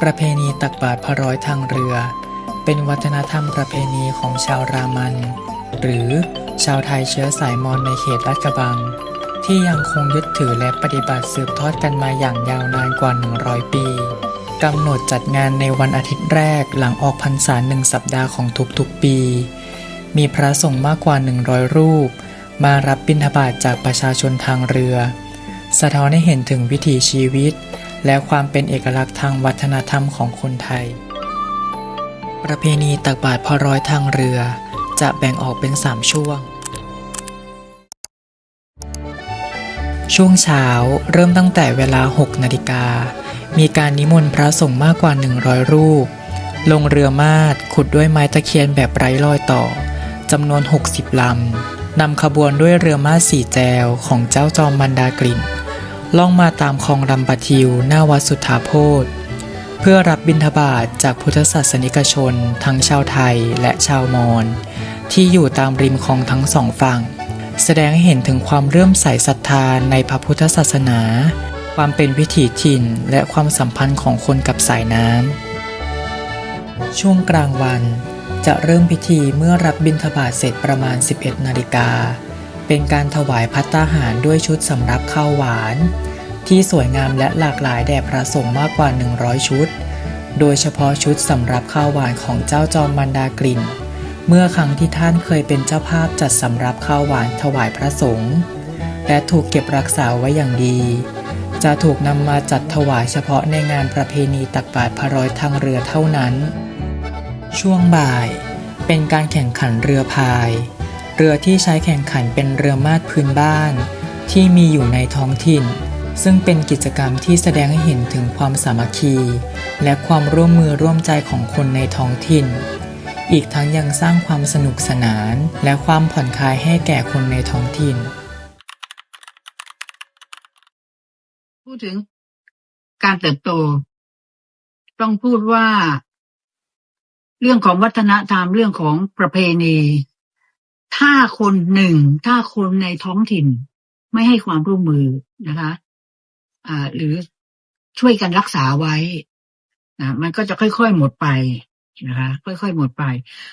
ประเพณีตักบาตรพระร้อยทางเรือ เป็นวัฒนธรรมประเพณีของชาวรามัน หรือชาวไทยเชื้อสายมอญในเขตลาดกระบัง ที่ยังคงยึดถือและปฏิบัติสืบทอดกันมาอย่างยาวนานกว่า 100 ปีกำหนดจัดงานในวันอาทิตย์แรกหลังออกพรรษาหนึ่งสัปดาห์ของทุกๆปี มีพระสงฆ์มากกว่า 100 รูป มารับบิณฑบาตจากประชาชนทางเรือ สะท้อนให้เห็นถึงวิถีชีวิต และความเป็นเอกลักษณ์ทางวัฒนธรรมของคนไทย ประเพณีตักบาตรพระร้อยทางเรือ จะแบ่งออกเป็น 3 ช่วง ช่วงเช้าเริ่มตั้งแต่เวลา 6 นาฬิกา มีการนิมนต์พระสงฆ์มากกว่า 100 รูป ลงเรือมาดขุดด้วยไม้ตะเคียนแบบไร้รอยต่อจำนวน 60 ลำ นำขบวนด้วยเรือม้าสี่แจวของเจ้าจอมมันดากลิ่น ล่องมาตามคลองลำปะทิวหน้าวัดสุทธาโพธเพื่อรับบิณฑบาตจากพุทธศาสนิกชน ทั้งชาวไทยและชาวมอญที่อยู่ตามริมคลองทั้งสองฝั่ง แสดงให้เห็นถึงความเรื่อมใสศรัทธาในพระพุทธศาสนา ความเป็นวิถีถิ่นและความสัมพันธ์ของคนกับสายน้ำช่วงกลางวัน จะเริ่มพิธีเมื่อรับบิณฑบาตเสร็จประมาณ 11 นาฬิกา เป็นการถวายพัตตาหารด้วยชุดสำรับข้าวหวาน ที่สวยงามและหลากหลายแด่พระสงฆ์มากกว่า 100 ชุด โดยเฉพาะชุดสำรับข้าวหวานของเจ้าจอมมันดากลิ่น เมื่อครั้งที่ท่านเคยเป็นเจ้าภาพจัดสำรับข้าวหวานถวายพระสงฆ์และถูกเก็บรักษาไว้อย่างดี จะถูกนำมาจัดถวายเฉพาะในงานประเพณีตักบาตรพระร้อยทางเรือเท่านั้น ช่วงบ่าย เป็นการแข่งขันเรือพาย เรือที่ใช้แข่งขันเป็นเรือมาดพื้นบ้าน ที่มีอยู่ในท้องถิ่น ซึ่งเป็นกิจกรรมที่แสดงให้เห็นถึงความสามัคคี และความร่วมมือร่วมใจของคนในท้องถิ่น อีกทั้งยังสร้างความสนุกสนาน และความผ่อนคลายให้แก่คนในท้องถิ่น พูดถึงการเติบโต ต้องพูดว่า เรื่องของวัฒนธรรมเรื่องของประเพณี ถ้าคนหนึ่งถ้าคนในท้องถิ่นไม่ให้ความร่วมมือนะคะ อ่า หรือช่วยกันรักษาไว้นะมันก็จะค่อยๆหมดไปนะคะ ค่อยๆหมดไป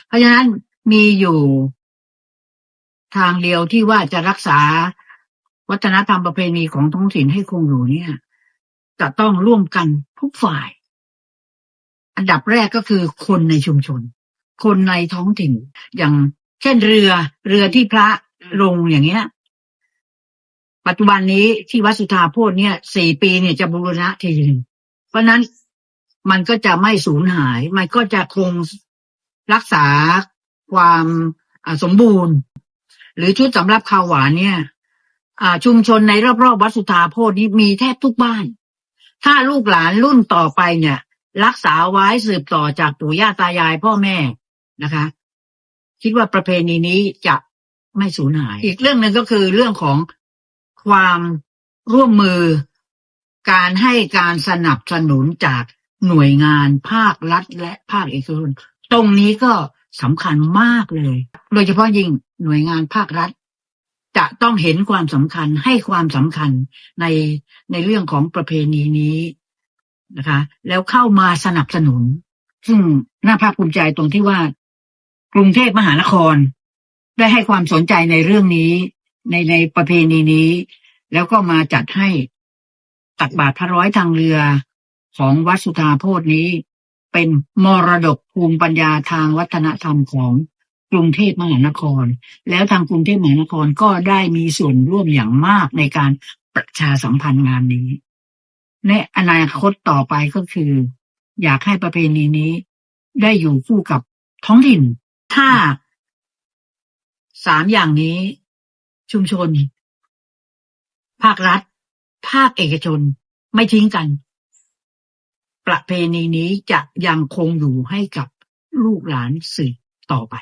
เพราะฉะนั้นมีอยู่ทางเดียวที่ว่าจะรักษาวัฒนธรรมประเพณีของท้องถิ่นให้คงอยู่เนี่ย จะต้องร่วมกันทุกฝ่าย อันดับแรกก็คือคนในชุมชน คนในท้องถิ่น อย่างเช่นเรือเรือที่พระลงอย่างเงี้ย ปัจจุบันนี้ที่วัดสุธาโพธเนี่ยสี่ปีเนี่ยจะบูรณะทีหนึ่งเพราะนั้นมันก็จะไม่สูญหาย มันก็จะคงรักษาความสมบูรณ์ หรือชุดสำหรับข้าวหวานเนี่ยชุมชนในรอบๆวัดสุธาโพธนี้มีแทบทุกบ้าน ถ้าลูกหลานรุ่นต่อไปเนี่ย รักษาไว้สืบต่อจากปู่ย่าตายายพ่อแม่นะคะ คิดว่าประเพณีนี้จะไม่สูญหาย อีกเรื่องหนึ่งก็คือเรื่องของความร่วมมือ การให้การสนับสนุนจากหน่วยงานภาครัฐ และภาคเอกชนตรงนี้ก็สำคัญมากเลย โดยเฉพาะยิ่งหน่วยงานภาครัฐ จะต้องเห็นความสำคัญให้ความสำคัญในในเรื่องของประเพณีนี้ นะคะ แล้วเข้ามาสนับสนุน ซึ่งน่าภาคภูมิใจตรงที่ว่ากรุงเทพมหานคร ได้ให้ความสนใจในเรื่องนี้ ในในประเพณีนี้ แล้วก็มาจัดให้ตักบาตรพระร้อยทางเรือของวัดสุธาโพธนี้ เป็นมรดกภูมิปัญญาทางวัฒนธรรมของกรุงเทพมหานคร แล้วทางกรุงเทพมหานครก็ได้มีส่วนร่วมอย่างมากในการประชาสัมพันธ์งานนี้ ในอนาคตต่อไปก็คือ อยากให้ประเพณีนี้ ได้อยู่คู่กับท้องถิ่น ถ้าสามอย่างนี้ ชุมชน ภาครัฐ ภาคเอกชนไม่ทิ้งกัน ประเพณีนี้จะยังคงอยู่ให้กับลูกหลานสืบต่อไป